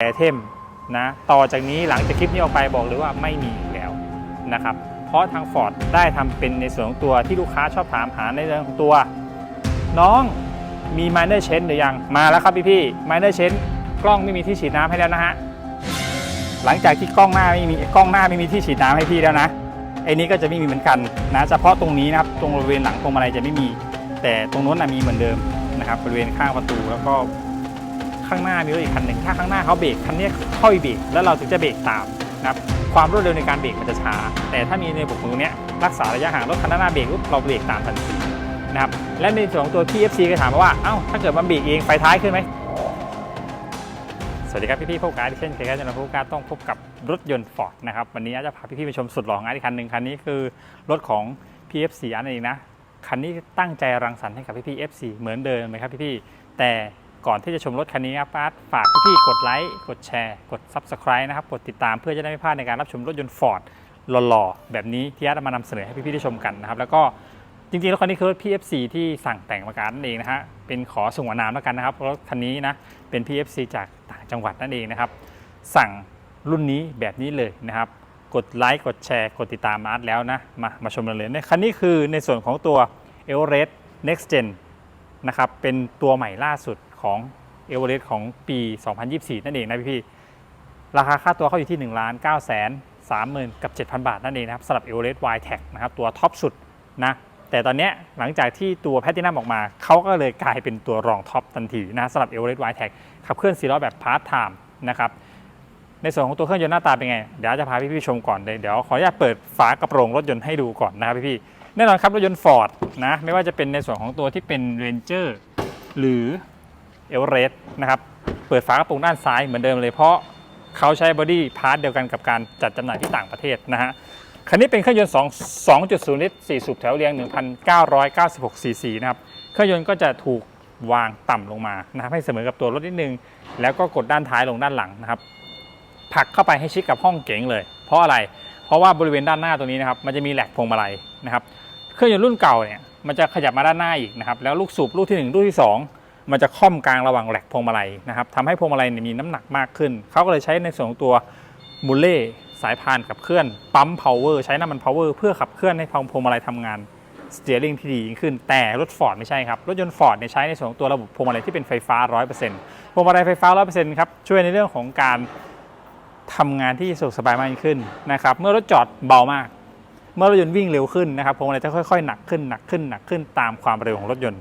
ไอเทมนะต่อจากนี้หลังจากคลิปนี้ออกไปบอกเลยว่าไม่มีแล้วนะครับเพราะทาง Ford ได้ทำเป็นในส่วนของตัวที่ลูกค้าชอบถามหาในเรื่องของตัว น้องมี minor change หรือยังมาแล้วครับพี่พี่ๆ minor change กล้องไม่มีที่ฉีดน้ำให้แล้วนะฮะหลังจากที่กล้องหน้าไม่มีกล้องหน้าไม่มีที่ฉีดน้ำให้พี่แล้วนะไอ้นี้ก็จะไม่มีเหมือนกันนะเฉพาะตรงนี้นะครับตรงบริเวณหลังพวงมาลัยจะไม่มี แต่ตรงนู้นนะมีเหมือนเดิมนะครับบริเวณข้างประตูแล้วก็ ข้างหน้ามีรถอีกคันหนึ่งถ้าข้างหน้าเขาเบรกคันนี้ค่อยเบรกแล้วเราถึงจะเบรกตามนะครับความรวดเร็วในการเบรกมันจะช้า แต่ถ้ามีในระบบตรงเนี้ยรักษาระยะห่างรถคันหน้าเบรกปุ๊บเราเบรกตามทันทีนะครับและในส่วนของตัว TFC ก็ถามมาว่าเอ้าถ้าเกิดมันเบรกเองไฟท้ายขึ้นไหมสวัสดีครับพี่ๆพวกการที่เช่นเคยครับจะนำพวกการต้องพบกับรถยนต์ Ford นะครับวันนี้อาจจะพาพี่ๆไปชมสุดหล่องานอีกคันหนึ่งคันนี้คือรถของ PFC อันนเองนะคันนี้ตั้งใจรังสรรค์ให้กับพี่ๆ FC เหมือนเดิมไหมครับพี่ๆแต่ ก่อนที่จะชมรถคันนี้ครับปาร์ตฝากพี่ๆกดไลค์กดแชร์ กด Subscribe นะครับ กดติดตามเพื่อจะได้ไม่พลาดในการรับชมรถยนต์ Ford หล่อๆ แบบนี้ที่อาร์ตมานำเสนอให้พี่ๆได้ชมกันนะครับ แล้วก็จริงๆแล้วคันนี้คือรถ PFC ที่สั่งแต่งมาการนั่นเองนะฮะเป็นขอส่งนามแล้วกันนะครับรถคันนี้นะเป็น PFC จากต่างจังหวัดนั่นเองนะครับ สั่งรุ่นนี้แบบนี้เลยนะครับ กดไลค์กดแชร์ กดติดตามอาร์ตแล้วนะมามาชมกันเลยในคันนี้คือในส่วนของตัว e v e r e s t Next Gen นะครับเป็นตัวใหม่ล่าสุด ของ e v e r e s t ของปี 2024 นั่นเองนะพี่ๆราคาค่าตัวเขาอยู่ที่ 1 9 3 0 0 0กับ 7,000 บาท นั่นเองนะครับสำหรับ e v e r e s t Y Tech นะครับตัวท็อปสุดนะแต่ตอนนี้หลังจากที่ตัวแพ t ตินัมออกมา เขาก็เลยกลายเป็นตัวรองท็อปทันทีนะสำหรับ e v e r e s t Y Tech ขับเคลื่อน4ล้อแบบพาร์ทไทม์นะครับในส่วนของตัวเครื่องยนต์หน้าตาเป็นไง เดี๋ยวจะพาพี่ๆชมก่อนเลย เดี๋ยวขออนุญาตเปิดฝากระโปรงรถยนต์ให้ดูก่อนนะครับพี่ๆแน่นอนครับรถยนต์ Ford นะไม่ว่าจะเป็นในส่วนของตัวที่เป็น Ranger หรือ e v e r e s t นะครับเปิดฝากระโปรงด้านซ้ายเหมือนเดิมเลยเพราะเขาใช้บอดี้พาร์ทเดียวกันกับการจัดจำหน่ายที่ต่างประเทศนะฮะคันนี้เป็นเครื่องยนต์2 2.0 ลิตร 4 สูบแถวเรียง 1,996 ซีซีนะครับ เครื่องยนต์ก็จะถูกวางต่ำลงมานะครับให้เสมอกับตัวรถนิดนึง แล้วก็กดด้านท้ายลงด้านหลังนะครับผลักเข้าไปให้ชิดกับห้องเก๋งเลย เพราะอะไร เพราะว่าบริเวณด้านหน้าตรงนี้นะครับ มันจะมีแหลกพวงมาลัยนะครับ เครื่องยนต์รุ่นเก่าเนี่ย มันจะขยับมาด้านหน้าอีกนะครับ แล้วลูกสูบลูกที่ 1 ลูกที่ 2 มันจะค่อมกลางระหว่างแหลกพวงมาลัยนะครับทำให้พวงมาลัยมีน้ำหนักมากขึ้น เขาก็เลยใช้ในส่วนของตัวมูลเล่สายพานขับเคลื่อนปั๊มพาวเวอร์ใช้น้ำมันพาวเวอร์เพื่อขับเคลื่อนให้พวงมาลัยทำงานสเตียริงที่ดียิ่งขึ้น แต่รถฟอร์ดไม่ใช่ครับ รถยนต์ฟอร์ดเนี่ยใช้ในส่วนของตัวระบบพวงมาลัยที่เป็นไฟฟ้า 100%พวงมาลัยไฟฟ้า 100%ครับช่วยในเรื่องของการทำงานที่สะดวกสบายมากยิ่งขึ้นนะครับเมื่อรถจอดเบามาก เมื่อรถยนต์วิ่งเร็วขึ้นนะครับพวงมาลัยจะค่อยๆ หนักขึ้นหนักขึ้นหนักขึ้นตามความเร็วของรถยนต์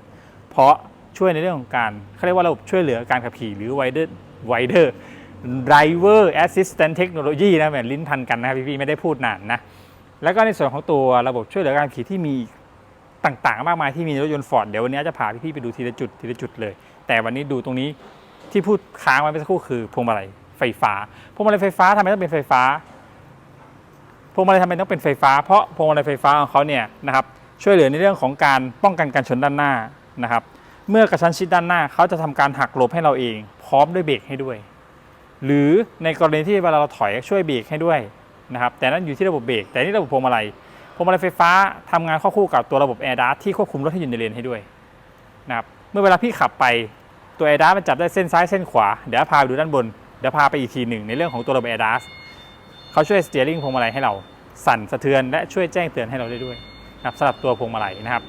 เพราะ ช่วยในเรื่องของการเขาเรียกว่าระบบช่วยเหลือการขับขี่หรือ wider wider driver assistant technology นะแหมลิ้นพันกันนะครับพี่ๆไม่ได้พูดนานนะแล้วก็ในส่วนของตัวระบบช่วยเหลือการขี่ที่มีต่างๆ มากมายที่มีในรถยนต์ฟอร์ดเดี๋ยววันนี้จะพาพี่ๆไปดูทีละจุดทีละจุดเลย แต่วันนี้ดูตรงนี้ที่พูดค้างไว้เมื่อสักครู่คือพวงมาลัยไฟฟ้าพวงมาลัยไฟฟ้าทำไมต้องเป็นไฟฟ้าพวงมาลัยทำไมต้องเป็นไฟฟ้า เพราะพวงมาลัยไฟฟ้าของเขาเนี่ยนะครับช่วยเหลือในเรื่องของการป้องกันการชนด้านหน้านะครับ เมื่อกระชั้นชิดด้านหน้าเขาจะทำการหักหลบให้เราเอง พร้อมด้วยเบรกให้ด้วย หรือในกรณีที่เวลาเราถอยช่วยเบรกให้ด้วยนะครับแต่นั้นอยู่ที่ระบบเบรกแต่นี่ระบบพวงมาลัยพวงมาลัยไฟฟ้าทำงานควบคู่กับตัวระบบแอร์ดัสที่ควบคุมรถให้อยู่ในเลนให้ด้วยนะครับเมื่อเวลาพี่ขับไปตัวแอร์ดัสมันจับได้เส้นซ้ายเส้นขวาเดี๋ยวพาไปดูด้านบนเดี๋ยวพาไปอีกทีหนึ่งในเรื่องของตัวระบบแอร์ดัสเขาช่วยสเตียริงพวงมาลัยให้เรา สั่นสะเทือนและช่วยแจ้งเตือนให้เราได้ด้วยนะครับสำหรับตัวพวงมาลัยนะครับ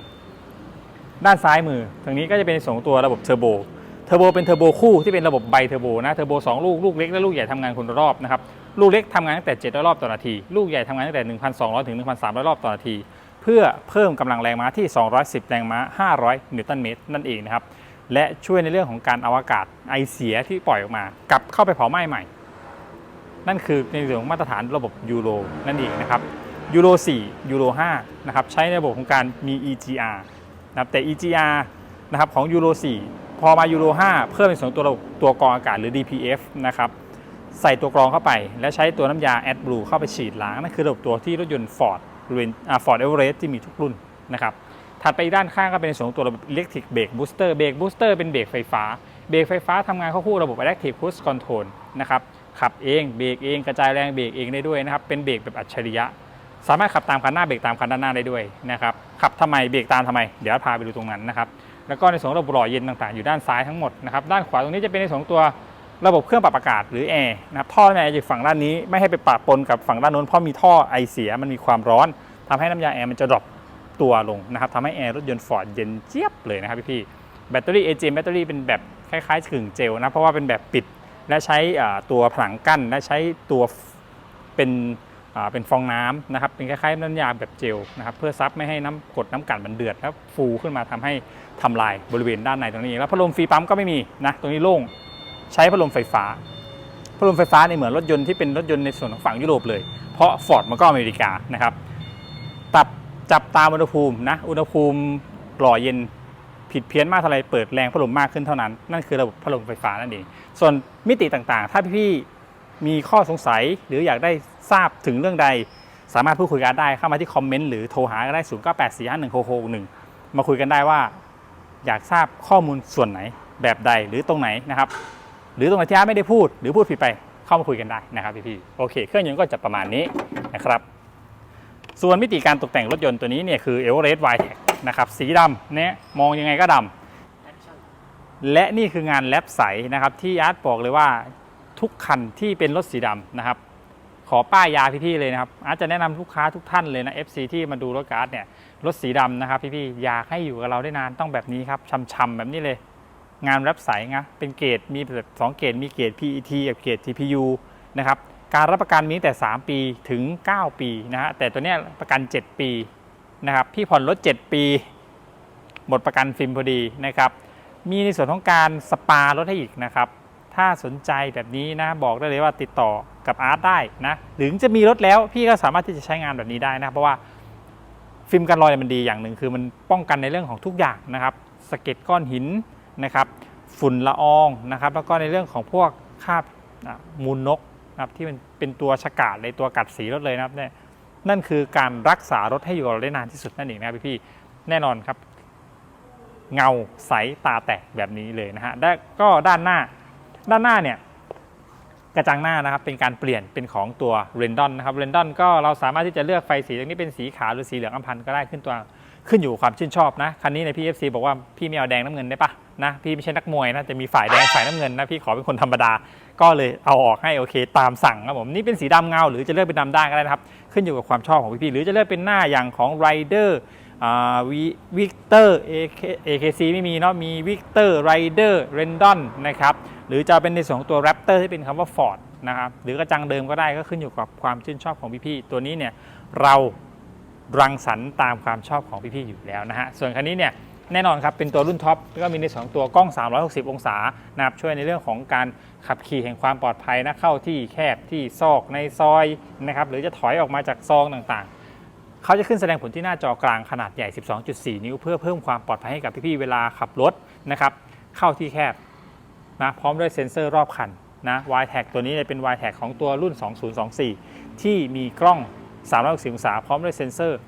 ด้านซ้ายมือทางนี้ก็จะเป็นส่วนของตัวระบบเทอร์โบ เทอร์โบเป็นเทอร์โบคู่ที่เป็นระบบไบเทอร์โบนะ เทอร์โบ2ลูก ลูกเล็กและลูกใหญ่ทำงานคนละรอบนะครับ ลูกเล็กทำงานตั้งแต่ 700 รอบต่อนาที ลูกใหญ่ทำงานตั้งแต่ 1,200 ถึง 1,300 รอบต่อนาที เพื่อเพิ่มกำลังแรงม้าที่ 210 แรงม้า 500 นิวตันเมตรนั่นเองนะครับ และช่วยในเรื่องของการเอาอากาศไอเสียที่ปล่อยออกมากลับเข้าไปเผาไหม้ใหม่ นั่นคือในเรื่องของมาตรฐานระบบยูโรนั่นเองนะครับยูโร4ยูโร5นะครับใช้ในระบบของการมี EGR นะครับแต่ EGR นะครับของยูโร4พอมายูโร5เพิ่มเป็นส่วนตัวระบบตัวกรองอากาศหรือ DPF นะครับใส่ตัวกรองเข้าไป และใช้ตัวน้ำยา AdBlue เข้าไปฉีดล้างนั่นคือระบบตัวที่รถยนต์ Ford บริเวณอ่า Ford Everest ที่มีทุกรุ่นนะครับถัดไปด้านข้างก็เป็นในส่วนของตัวระบบ Electric Brake Booster Brake Booster เป็นเบรกไฟฟ้า เบรกไฟฟ้าทำงานเข้าคู่ระบบ Adaptive Cruise Control นะครับขับเองเบรกเองกระจายแรงเบรกเองได้ด้วยนะครับเป็นเบรกแบบอัจฉริยะ สามารถขับตามคันหน้าเบรกตามคันด้านหน้าได้ด้วยนะครับขับทำไมเบรกตามทำไม เดี๋ยวพาไปดูตรงนั้นนะครับแล้วก็ในส่วนระบบหล่อเย็นต่างๆ อยู่ด้านซ้ายทั้งหมดนะครับด้านขวาตรงนี้จะเป็นในส่วนตัวระบบเครื่องปรับอากาศหรือแอร์นะครับท่อน้ำยาแอร์อยู่ฝั่งด้านนี้ไม่ให้ไปปะปนกับฝั่งด้านโน้นเพราะมีท่อไอเสียมันมีความร้อนทำให้น้ำยาแอร์มันจะดรอปตัวลงนะครับทำให้แอร์รถยนต์ฟอร์ดเย็นเจี๊ยบเลยนะครับพี่ๆแบตเตอรี่ AGM แบตเตอรี่เป็นแบบคล้ายๆกึ่งเจลนะเพราะว่าเป็นแบบปิดและใช้ตัวผนังกั้นและใช้ตัวเป็น เป็นฟองน้ำนะครับ เป็นคล้ายๆน้ำยาแบบเจลนะครับ เพื่อซับไม่ให้น้ำกดน้ำกันมันเดือดแล้วฟูขึ้นมาทำให้ทำลายบริเวณด้านในตรงนี้ แล้วพัดลมฟรีปั๊มก็ไม่มีนะตรงนี้โล่งใช้พัดลมไฟฟ้าพัดลมไฟฟ้าในเหมือนรถยนต์ที่เป็นรถยนต์ในส่วนของฝั่งยุโรปเลย เพราะฟอร์ดมันก็อเมริกานะครับตับจับตามอุณหภูมินะอุณหภูมิหล่อเย็นผิดเพี้ยนมากเท่าไรเปิดแรงพัดลมมากขึ้นเท่านั้น นั่นคือระบบพัดลมไฟฟ้านั่นเอง ส่วนมิติต่างๆ ถ้าพี่ มีข้อสงสัยหรืออยากได้ทราบถึงเรื่องใด สามารถพูดคุยกันได้เข้ามาที่คอมเมนต์หรือโทรหาก็ได้ 0 9 8 4 5 1 6 6 1 มาคุยกันได้ว่าอยากทราบข้อมูลส่วนไหนแบบใดหรือตรงไหนนะครับ หรือตรงไหนที่อาร์ตไม่ได้พูด หรือพูดผิดไปเข้ามาคุยกันได้นะครับพี่ๆโอเค เครื่องยนต์ก็จะประมาณนี้นะครับส่วนมิติการตกแต่งรถยนต์ตัวนี้เนี่ยคือ e v e r e s t y t e c นะครับสีดำเนี่ยมองยังไงก็ดำและนี่คืองานแลบใสนะครับที่อาร์ตบอกเลยว่า ทุกคันที่เป็นรถสีดำนะครับ ขอป้ายยาพี่ๆเลยนะครับ อาจจะแนะนำลูกค้าทุกท่านเลยนะ FC ที่มาดูรถการ์ดเนี่ยรถสีดำนะครับพี่ๆอยากให้อยู่กับเราได้นานต้องแบบนี้ครับช่ำๆแบบนี้เลย งานรปใสายนะเป็นเกรดมีแบบสองเกรดมีเกรด PET กับเกรด TPU นะครับการรับประกันมีแต่ 3 ปีถึง 9 ปีนะฮะแต่ตัวเนี้ยประกัน 7 ปีนะครับพี่ผ่อนรถ 7 ปีหมดประกันฟิล์มพอดีนะครับ มีในส่วนของการสปารถให้อีกนะครับ ถ้าสนใจแบบนี้นะบอกได้เลยว่าติดต่อกับอาร์ตได้นะหรือจะมีรถแล้วพี่ก็สามารถที่จะใช้งานแบบนี้ได้นะเพราะว่าฟิล์มกันรอยมันดีอย่างหนึ่งคือมันป้องกันในเรื่องของทุกอย่างนะครับสะเก็ดก้อนหินนะครับฝุ่นละอองนะครับแล้วก็ในเรื่องของพวกคราบมูลนกนะครับที่มันเป็นตัวฉกาดในตัวกัดสีรถเลยนะครับเนี่ยนั่นคือการรักษารถให้อยู่กับเราได้นานที่สุดนั่นเองนะครับพี่แน่นอนครับ เงาใสตาแตกแบบนี้เลยนะฮะและก็ด้านหน้า ด้านหน้าเนี่ยกระจังหน้านะครับเป็นการเปลี่ยนเป็นของตัวเรนดอนนะครับเรนดอนก็เราสามารถที่จะเลือกไฟสีตรงนี้เป็นสีขาวหรือสีเหลืองอัมพันธ์ก็ได้ขึ้นตัวขึ้นอยู่ความชื่นชอบนะคันนี้ในพี่เอฟซีบอกว่าพี่ไม่เอาแดงน้ำเงินได้ปะนะพี่ไม่ใช่นักมวยนะจะมีฝ่ายแดงฝ่ายน้ำเงินนะพี่ขอเป็นคนธรรมดา ก็เลยเอาออกให้โอเค ตามสั่งครับผมนี่เป็นสีดำเงา หรือจะเลือกเป็นดำด้านก็ได้นะครับ ขึ้นอยู่กับความชอบของพี่ๆหรือจะเลือกเป็นหน้าอย่างของไรเดอร์วิกเตอร์เอเคซีไม่มีเนาะมีวิกเตอร์ไรเดอร์เรนดอนนะครับ หรือจะเป็นในส่วนของตัว Raptor ที่เป็นคำว่า Ford นะครับหรือกระจังเดิมก็ได้ก็ขึ้นอยู่กับความชื่นชอบของพี่ๆตัวนี้เนี่ยเรารังสรรค์ตามความชอบของพี่ๆอยู่แล้วนะฮะส่วนคันนี้เนี่ยแน่นอนครับเป็นตัวรุ่นท็อปก็มีในสองตัวกล้อง 360 องศานะครับช่วยในเรื่องของการขับขี่แห่งความปลอดภัยนะเข้าที่แคบที่ซอกในซอยนะครับหรือจะถอยออกมาจากซองต่างๆ เขาจะขึ้นแสดงผลที่หน้าจอกลางขนาดใหญ่ 12.4 นิ้ว เพื่อเพิ่มความปลอดภัยให้กับพี่ๆเวลาขับรถนะครับเข้าที่แคบ นะพร้อมด้วยเซ็นเซอร์รอบคันนะ y t a g ตัวนี้เนี่ยเป็น y t a g ของตัวรุ่น 2024 ที่มีกล้อง 360องศาพร้อมด้วยเซ็นเซอร์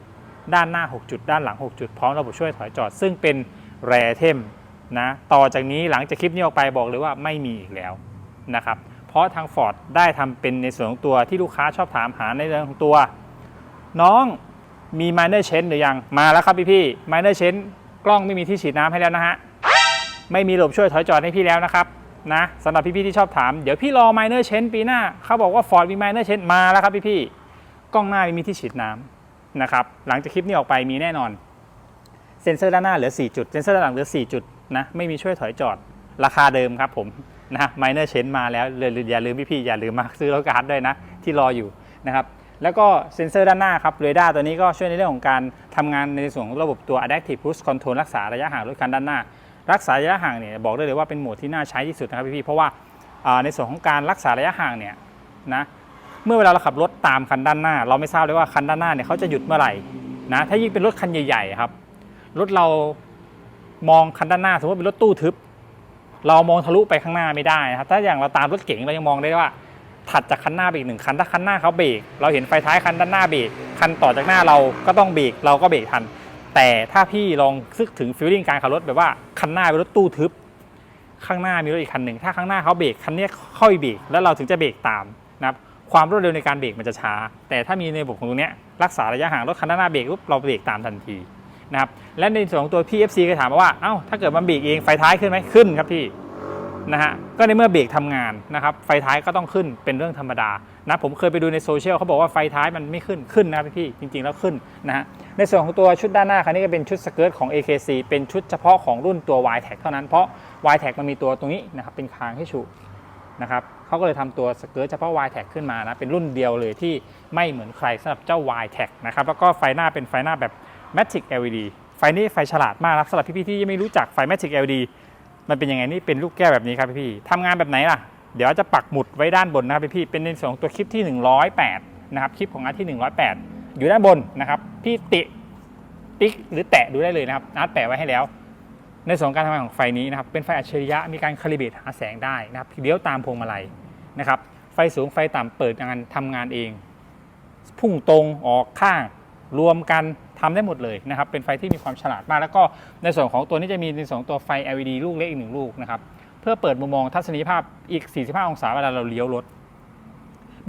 ด้านหน้า 6 จุด ด้านหลัง 6 จุด พร้อมระบบช่วยถอยจอด ซึ่งเป็นแรเทมนะต่อจากนี้หลังจากคลิปนี้ออกไปบอกเลยว่าไม่มีอีกแล้วนะครับเพราะทาง Ford ได้ทำเป็นในส่วนของตัวที่ลูกค้าชอบถามหาในเรื่องของตัว น้องมี minor change หรือยังมาแล้วครับพี่พี่ๆ minor change กล้องไม่มีที่ฉีดน้ำให้แล้วนะฮะไม่มีระบบช่วยถอยจอดให้พี่แล้วนะครับ นะสำหรับพี่ๆที่ชอบถาม เดี๋ยวพี่รอ minor change ปีหน้า เขาบอกว่า Ford มี minor change มาแล้วครับพี่ๆกล้องหน้ามีที่ฉีดน้ำนะครับหลังจากคลิปนี้ออกไปมีแน่นอน เซ็นเซอร์ด้านหน้าเหลือ 4 จุด เซ็นเซอร์ด้านหลังเหลือ 4 จุดนะไม่มีช่วยถอยจอดราคาเดิมครับผมนะ minor change มาแล้วเลยอย่าลืมพี่ๆอย่าลืมมาซื้อรถการ์ดด้วยนะ ที่รออยู่นะครับแล้วก็เซ็นเซอร์ด้านหน้าครับเรดาร์ตัวนี้ก็ช่วยในเรื่องของการทำงานในส่วนของระบบตัว adaptive cruise control รักษาระยะห่างรถคันด้านหน้า รักษาระยะห่างเนี่ยบอกได้เลยว่าเป็นโหมดที่น่าใช้ที่สุดนะครับพี่ๆเพราะว่าอ่าในส่วนของการรักษาระยะห่างเนี่ยนะเมื่อเวลาเราขับรถตามคันด้านหน้า เราไม่ทราบเลยว่าคันด้านหน้าเนี่ยเขาจะหยุดเมื่อไหร่นะถ้ายิ่งเป็นรถคันใหญ่ๆครับรถเรามองคันด้านหน้าสมมติเป็นรถตู้ทึบ เรามองทะลุไปข้างหน้าไม่ได้นะครับถ้าอย่างเราตามรถเก๋งเรายังมองได้ว่า ถัดจากคันหน้าไปอีกหนึ่งคันถ้าคันหน้าเขาเบรกเราเห็นไฟท้ายคันด้านหน้าเบรกคันต่อจากหน้าเราก็ต้องเบรกเราก็เบรกทัน แต่ถ้าพี่ลองซึกถึงฟีลลิ่งการขับรถแบบว่าคันหน้าเป็นรถตู้ทึบ ข้างหน้ามีรถอีกคันหนึ่งถ้าข้างหน้าเขาเบรกคันนี้ค่อยเบรกแล้วเราถึงจะเบรกตามนะครับความรวดเร็วในการเบรกมันจะช้า แต่ถ้ามีในระบบของตรงนี้รักษาระยะห่างรถคันหน้าเบรกปุ๊บเราเบรกตามทันทีนะครับและในส่วนของตัว PFC ก็ถามมาว่าเอ้าถ้าเกิดมันเบรกเองไฟท้ายขึ้นไหมขึ้นครับพี่นะฮะก็ในเมื่อเบรกทำงานนะครับไฟท้ายก็ต้องขึ้นเป็นเรื่องธรรมดานะผมเคยไปดูในโซเชียลเขาบอกว่าไฟท้ายมันไม่ขึ้นขึ้นนะครับพี่จริงๆแล้วขึ้นนะฮะ ในส่วนของตัวชุดด้านหน้าคันนี้ก็เป็นชุดสเกิร์ตของ AKC เป็นชุดเฉพาะของรุ่นตัว y t a g เท่านั้นเพราะ y t a g มันมีตัวตรงนี้นะครับเป็นคางให้ฉุนะครับเขาก็เลยทำตัวสเกิร์ตเฉพาะ y t a g ขึ้นมานะเป็นรุ่นเดียวเลยที่ไม่เหมือนใครสำหรับเจ้า y t a g นะครับแล้วก็ไฟหน้าเป็นไฟหน้าแบบ Magic LED ไฟนี้ไฟฉลาดมากนะสำหรับพี่ๆที่ยังไม่รู้จักไฟ Magic LED มันเป็นยังไงนี่เป็นลูกแก้วแบบนี้ครับพี่ๆทำงานแบบไหนล่ะเดี๋ยวจะปักหมุดไว้ด้านบนนะครับพี่ๆเป็นในส่วนของตัวคลิปที่ 108 นะครับคลิปของอาร์ที่ 108 อยู่ด้านบนนะครับ พี่ติติ๊กหรือแตะดูได้เลยนะครับอาร์ตแปะไว้ให้แล้ว ในส่วนของการทำงานของไฟนี้นะครับเป็นไฟอัจฉริยะมีการคาลิเบตหาแสงได้นะครับเลี้ยวตามพวงมาลัยนะครับไฟสูงไฟต่ำเปิดงานทำงานเอง พุ่งตรงออกข้างรวมกันทำได้หมดเลยนะครับ เป็นไฟที่มีความฉลาดมาก แล้วก็ในส่วนของตัวนี้จะมีในส่วนของตัวไฟ LED ลูกเล็กอีกหนึ่งลูกนะครับ เพื่อเปิดมุมมองทัศนียภาพอีก 45 องศาเวลาเราเลี้ยวรถ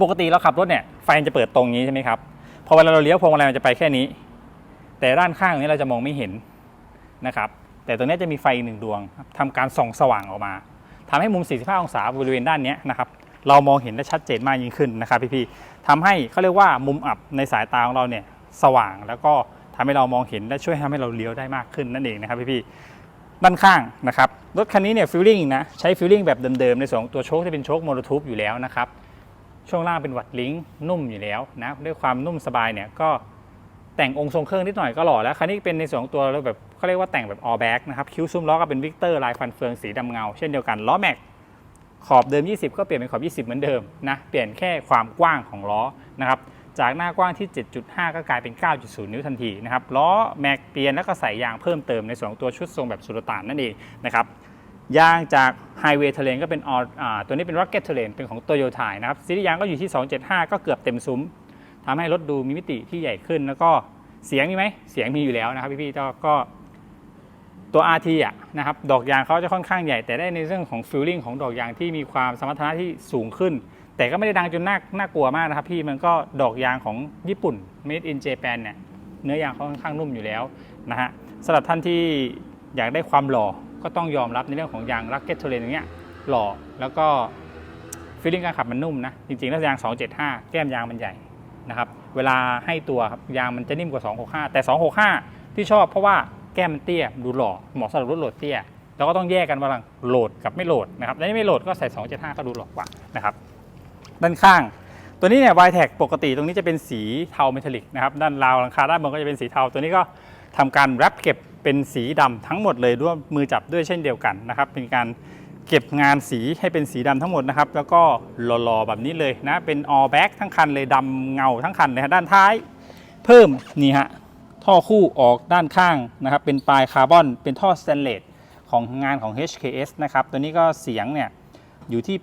ปกติเราขับรถเนี่ย ไฟจะเปิดตรงนี้ใช่ไหมครับ พอเวลาเราเลี้ยวพวงมาลัยมันจะไปแค่นี้ แต่ด้านข้างนี้เราจะมองไม่เห็นนะครับ แต่ตรงนี้จะมีไฟหนึ่งดวงครับทำการส่องสว่างออกมาทำให้มุม 45 องศาบริเวณด้านนี้นะครับ เรามองเห็นได้ชัดเจนมากยิ่งขึ้นนะครับพี่ๆทำให้เขาเรียกว่ามุมอับในสายตาของเราเนี่ยสว่างแล้วก็ทำให้เรามองเห็นและช่วยทำให้เราเลี้ยวได้มากขึ้นนั่นเองนะครับพี่ๆด้านข้างนะครับรถคันนี้เนี่ยฟิลลิ่งนะใช้ฟิลลิ่งแบบเดิมๆในส่วนของตัวโชคที่เป็นโชคโมโนทูบอยู่แล้วนะครับ ช่วงล่างเป็นวัดลิงนุ่มอยู่แล้วนะด้วยความนุ่มสบายเนี่ยก็แต่งองค์ทรงเครื่องนิดหน่อยก็หล่อแล้วคันนี้เป็นในส่วนของตัวเราแบบเขาเรียกว่าแต่งแบบ all back นะครับคิ้วซุ้มล้อก็เป็นวิกเตอร์ลายฟันเฟืองสีดำเงา เช่นเดียวกันล้อแม็กขอบเดิม 20 ก็เปลี่ยนเป็นขอบ 20 เหมือนเดิมนะเปลี่ยนแค่ความกว้างของล้อนะครับจากหน้ากว้างที่ 7.5 ก็กลายเป็น 9.0 นิ้วทันทีนะครับล้อแม็กเปลี่ยนแล้วก็ใส่ยางเพิ่มเติมในส่วนของตัวชุดทรงแบบสุลต่านนั่นเองนะครับ ยางจาก Highway Terrain ก็เป็นออตัวนี้เป็น Rocket Terrain เป็นของ Toyota นะครับซีรีส์ยางก็อยู่ที่ 275 ก็เกือบเต็มซุ้มทำให้รถดูมีมิติที่ใหญ่ขึ้น แล้วก็เสียงมีไหมเสียงมีอยู่แล้วนะครับพี่ๆก็ก็ตัว RT อะนะครับดอกยางเขาจะค่อนข้างใหญ่ แต่ได้ในเรื่องของ feeling ของดอกยางที่มีความสมรรถนะที่สูงขึ้น แต่ก็ไม่ได้ดังจนน่าน่ากลัวมากนะครับพี่มันก็ดอกยางของญี่ปุ่น made in Japan เนี่ยเนื้อยางเขาค่อนข้างนุ่มอยู่แล้วนะฮะสำหรับท่านที่อยากได้ความหล่อ ก็ต้องยอมรับในเรื่องของยาง Rocket Terrain อย่างเงี้ยหล่อแล้วก็ feeling การขับมันนุ่มนะ จริงๆแล้วยาง 275 แก้มยางมันใหญ่นะครับเวลาให้ตัวครับยางมันจะนิ่มกว่า 265 แต่ 265 ที่ชอบเพราะว่าแก้มมันเตี้ยดูหล่อเหมาะสำหรับรถโหลดเตี้ยเราก็ต้องแยกกันว่าระหว่างโหลดกับไม่โหลดนะครับแล้วนี่ไม่โหลดก็ใส่ 275 ก็ดูหล่อกว่านะครับด้านข้าง ตัวนี้เนี่ย y t e c ปกติตรงนี้จะเป็นสีเทาเมทัลลิกนะครับด้านราวหลังคาด้านบนก็จะเป็นสีเทาตัวนี้ก็ทำการแรปเก็บ เป็นสีดำทั้งหมดเลยด้วยมือจับด้วยเช่นเดียวกันนะครับ เป็นการเก็บงานสีให้เป็นสีดำทั้งหมดนะครับ แล้วก็หล่อๆแบบนี้เลยนะเป็น all back ทั้งคันเลยดำเงาทั้งคันเลยฮะด้านท้าย เพิ่มนี่ฮะท่อคู่ออกด้านข้างนะครับ เป็นปลายคาร์บอนเป็นท่อสแตนเลสของงานของ HKS นะครับตัวนี้ก็เสียงเนี่ยอยู่ที่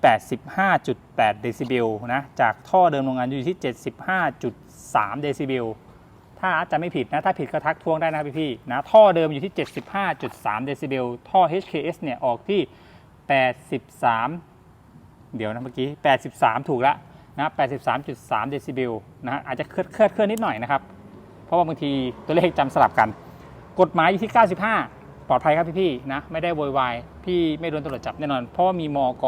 85.8 เดซิเบลนะ จากท่อเดิมโรงงานอยู่ที่ 75.3 เดซิเบล ถ้าอาจะไม่ผิดนะ ถ้าผิดก็ทักท้วงได้นะพี่พี่ๆนะ ท่อเดิมอยู่ที่ 75.3 เดซิเบล ท่อ HKS เนี่ยออกที่ 83 เดี๋ยวนะเมื่อกี้ 83 ถูกล้วนะ 83.3 เดซิเบลนะฮะอาจจะเคลื่อนเคลื่อนเคลื่อนนิดหน่อยนะครับ เพราะว่าบางทีตัวเลขจำสลับกัน กฎหมายอยู่ที่ 95 ปลอดภัยครับพี่ๆนะ ไม่ได้โวยวาย พี่ไม่โดนตำรวจจับแน่นอน เพราะว่ามีมอก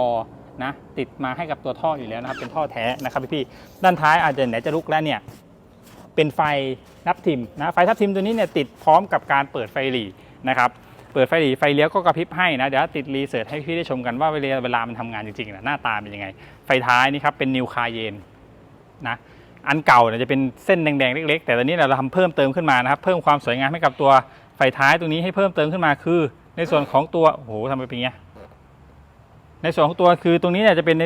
นะติดมาให้กับตัวท่ออยู่แล้วนะครับ เป็นท่อแท้นะครับพี่ๆด้านท้ายอาจจะไหนจะลุกแล้วเนี่ย เป็นไฟนับทิมนะไฟทับทิมตัวนี้เนี่ยติดพร้อมกับการเปิดไฟหลีนะครับเปิดไฟหลีไฟเลี้ยวก็กระพริบให้นะเดี๋ยวติดรีเสิร์ชให้พี่ได้ชมกันว่าเวลาเวลามันทำงานจริงๆนะหน้าตาเป็นยังไง ไฟท้ายนี่ครับเป็นนิวคาเยนนะอันเก่าเนี่ยจะเป็นเส้นแดงๆเล็ก ๆ แต่ตอนนี้เราทำเพิ่มเติมขึ้นมานะครับเพิ่มความสวยงามให้กับตัวไฟท้ายตรงนี้ให้เพิ่มเติมขึ้นมาคือ ในส่วนของตัวโอ้โหทำไมเป็นย่างเงี้ยในส่วนของตัวคือตรงนี้เนี่ยจะเป็น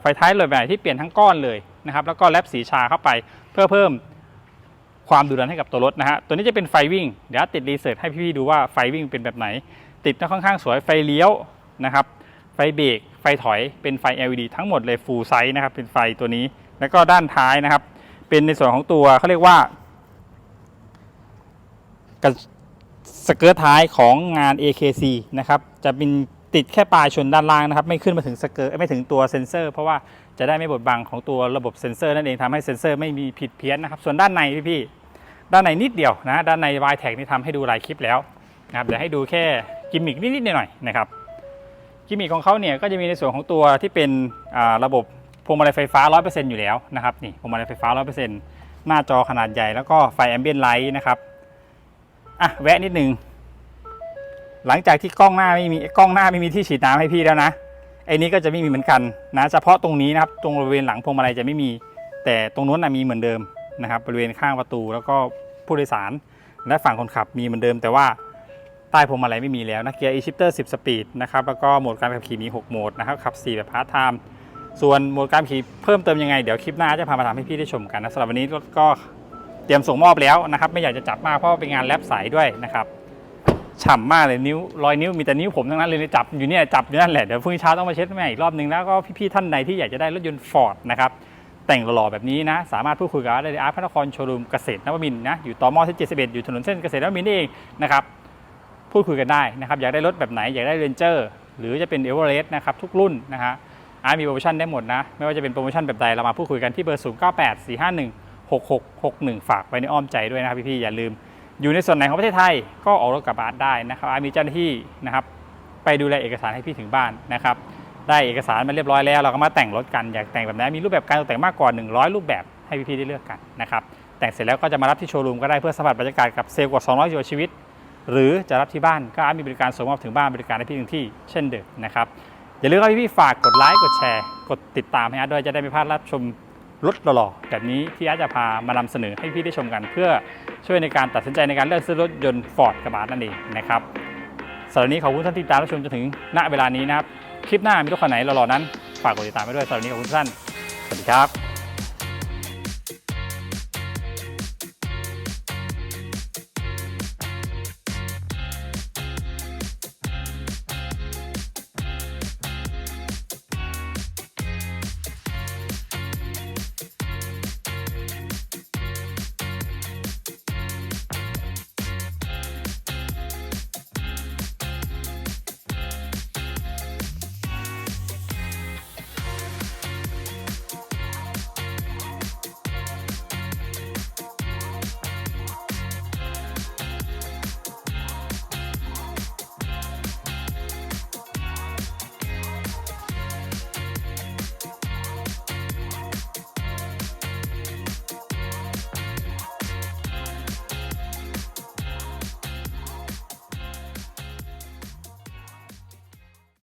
ไฟท้ายเลยแบบที่เปลี่ยนทั้งก้อนเลยนะครับแล้วก็แลปสีชาเข้าไปเพื่อเพิ่ม ความดุดันให้กับตัวรถนะฮะ ตัวนี้จะเป็นไฟวิ่ง เดี๋ยวติดรีเสิร์ชให้พี่ๆดูว่าไฟวิ่งเป็นแบบไหน ติดนะค่อนข้างสวย ไฟเลี้ยวนะครับ ไฟเบรก ไฟถอย เป็นไฟ LED ทั้งหมดเลย full size นะครับ เป็นไฟตัวนี้ แล้วก็ด้านท้ายนะครับ เป็นในส่วนของตัวเขาเรียกว่ากระสเกิร์ตท้ายของงาน AKC นะครับ จะเป็นติดแค่ปลายชนด้านล่างนะครับ ไม่ขึ้นมาถึงสเกิร์ตไม่ถึงตัวเซ็นเซอร์ เพราะว่า จะได้ไม่บดบังของตัวระบบเซ็นเซอร์นั่นเองทำให้เซ็นเซอร์ไม่มีผิดเพี้ยนนะครับ ส่วนด้านในพี่ๆด้านในนิดเดียวนะด้านใน y t e c นี่ทำให้ดูหลายคลิปแล้วนะครับเดี๋ยวให้ดูแค่กิมมิกนิดๆหน่อยๆนะครับกิมมิคของเขาเนี่ยก็จะมีในส่วนของตัวที่เป็นระบบพวงมาลัยไฟฟ้า 100%อยู่แล้วนะครับนี่พวงมาลัยไฟฟ้า 100%หน้าจอขนาดใหญ่แล้วก็ไฟแอมเบียนไลท์นะครับอะแวะนิดนึงหลังจากที่กล้องหน้าไม่มีกล้องหน้าไม่มีที่ฉีดน้ำให้พี่แล้วนะ ไอ้นี้ก็จะไม่มีเหมือนกันนะเฉพาะตรงนี้นะครับตรงบริเวณหลังพวงมาลัยจะไม่มี แต่ตรงนู้นนะมีเหมือนเดิมนะครับบริเวณข้างประตูแล้วก็ผู้โดยสาร และฝั่งคนขับมีเหมือนเดิม แต่ว่าใต้พวงมาลัยไม่มีแล้วนะเกียร์ e-shifter 10 สปีดนะครับแล้วก็โหมดการขับขี่มี 6 โหมดนะครับขับ 4 แบบพาร์ทไทม์ส่วนโหมดการขี่เพิ่มเติมยังไงเดี๋ยวคลิปหน้าจะพามาทำให้พี่ได้ชมกันนะสำหรับวันนี้รถก็เตรียมส่งมอบแล้วนะครับไม่อยากจะจับมากเพราะเป็นงานแลบสายด้วยนะครับ ฉ่ำมากเลยนิ้วรอยนิ้วมีแต่นิ้วผมทั้งนั้นเลยจับอยู่เนี่ยจับอยู่นั่นแหละเดี๋ยวพรุ่งนี้เช้าต้องมาเช็ดแม่อีกรอบนึงแล้วก็พี่ๆท่านใดที่อยากจะได้รถยนต์ฟอร์ดนะครับแต่งหล่อๆแบบนี้นะ สามารถพูดคุยกับได้ที่อาร์ตพระนครโชว์รูมเกษตรนวมินนะอยู่ต่อมอสที่71อยู่ถนนเส้นเกษตรนวมินนี่เองนะครับพูดคุยกันได้นะครับอยากได้รถแบบไหนอยากได้เรนเจอร์หรือจะเป็นเอเวอเรสต์นะครับทุกรุ่นนะฮะอาร์ตมีโปรโมชั่นได้หมดนะ ไม่ว่าจะเป็นโปรโมชั่นแบบใดเรามาพูดคุยกันที่เบอร์ 0 9 8 4 5 1 6 6 6 1 ฝากไว้ในอ้อมใจด้วยนะครับพี่ๆอย่าลืม อยู่ในส่วนไหนของประเทศไทยก็ออกรถกับอาร์ตได้นะครับอาร์ตมีเจ้าหน้าที่นะครับ ไปดูแลเอกสารให้พี่ถึงบ้านนะครับ ได้เอกสารมาเรียบร้อยแล้ว เราก็มาแต่งรถกันอยากแต่งแบบไหนมีรูปแบบการตกแต่งมากกว่า 100 รูปแบบให้พี่ๆได้เลือกกันนะครับแต่งเสร็จแล้วก็จะมารับที่โชว์รูมก็ได้เพื่อสัมผัสบรรยากาศกับเซลล์กว่า 200ชั่วชีวิต หรือจะรับที่บ้านก็อาร์ตมีบริการส่งมอบถึงบ้านบริการให้พี่ถึงที่เช่นเดิมนะครับอย่าลืมครับพี่ๆฝากกดไลค์กดแชร์ กดติดตามให้อาร์ตด้วยจะได้ไม่พลาดรับชมรถหล่อๆแบบนี้ที่อาร์ตจะพามานำเสนอให้พี่ได้ชมกันเพื่อ ช่วยในการตัดสินใจในการเลือกซื้อรถยนต์ฟอร์ดกระบะนั่นเองนะครับสำหรับนี้ขอบคุณท่านที่ติดตามรับชมจนถึงณเวลานี้นะครับ คลิปหน้ามีรถคันไหนหล่อๆนั้น ฝากกดติดตามไว้ด้วยสำหรับนี้ขอบคุณท่าน สวัสดีครับ